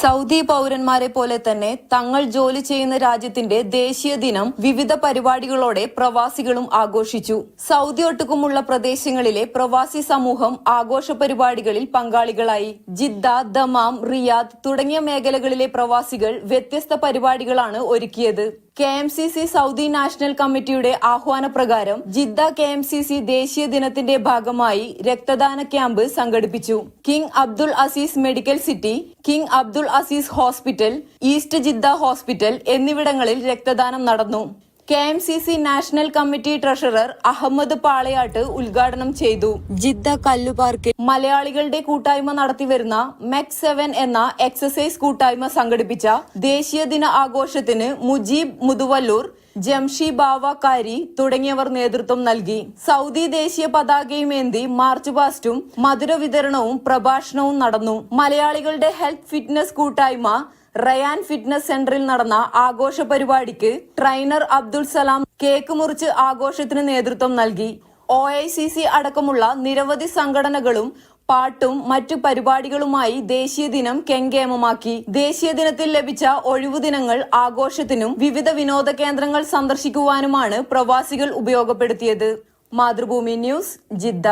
Saudi പൗരന്മാരെ പോലെ തന്നെ തങ്ങൾ ജോലി ചെയ്യുന്ന രാജ്യത്തിന്റെ ദേശീയ ദിനം വിവിധ പരിപാടികളോടെ പ്രവാസികളും ആഘോഷിച്ചു. സൗദി ഒട്ടുക്കുമുള്ള പ്രദേശങ്ങളിലെ പ്രവാസി സമൂഹം ആഘോഷ പരിപാടികളിൽ പങ്കാളികളായി. ജിദ്ദ ദമാം റിയാദ് തുടങ്ങിയ മേഖലകളിലെ പ്രവാസികൾ വ്യത്യസ്ത പരിപാടികളാണ് ഒരുക്കിയത്. K M C C Saudi national കമ്മിറ്റിയുടെ ആഹ്വാനപ്രകാരം Jeddah K M C C ദേശീയ ദിനത്തിന്റെ ഭാഗമായി രക്തദാന ക്യാമ്പ് സംഘടിപ്പിച്ചു. King Abdul Aziz medical city King Abdul Aziz hospital east Jeddah hospital എന്നിവിടങ്ങളിൽ രക്തദാനം നടന്നു. K M C C national committee treasurer Ahammed Palayat ഉദ്ഘാടനം ചെയ്തു. ജിദ്ദ കല്ലുപാർക്കിൽ മലയാളികളുടെ കൂട്ടായ്മ നടത്തിവരുന്ന മെക് സെവൻ എന്ന എക്സസൈസ് കൂട്ടായ്മ സംഘടിപ്പിച്ച ദേശീയ ദിന ആഘോഷത്തിന് മുജീബ് മുതുവല്ലൂർ ജംഷി ബാവാക്കാരി തുടങ്ങിയവർ നേതൃത്വം നൽകി. സൗദി ദേശീയ പതാകയും ഏന്തി മാർച്ച് പാസ്റ്റും മധുര വിതരണവും പ്രഭാഷണവും നടന്നു. മലയാളികളുടെ ഹെൽത്ത് ഫിറ്റ്നസ് കൂട്ടായ്മ റയാൻ ഫിറ്റ്നസ് സെന്ററിൽ നടന്ന ആഘോഷ പരിപാടിക്ക് ട്രെയിനർ അബ്ദുൾ സലാം കേക്ക് മുറിച്ച് ആഘോഷത്തിന് നേതൃത്വം നൽകി. ഒ ഐ സി സി അടക്കമുള്ള നിരവധി സംഘടനകളും പാട്ടും മറ്റു പരിപാടികളുമായി ദേശീയ ദിനം കെങ്കേമമാക്കി. ദേശീയ ദിനത്തിൽ ലഭിച്ച ഒഴിവു ദിനങ്ങൾ ആഘോഷത്തിനും വിവിധ വിനോദ കേന്ദ്രങ്ങൾ സന്ദർശിക്കുവാനുമാണ് പ്രവാസികൾ ഉപയോഗപ്പെടുത്തിയത്. Mathrubhumi news Jeddah.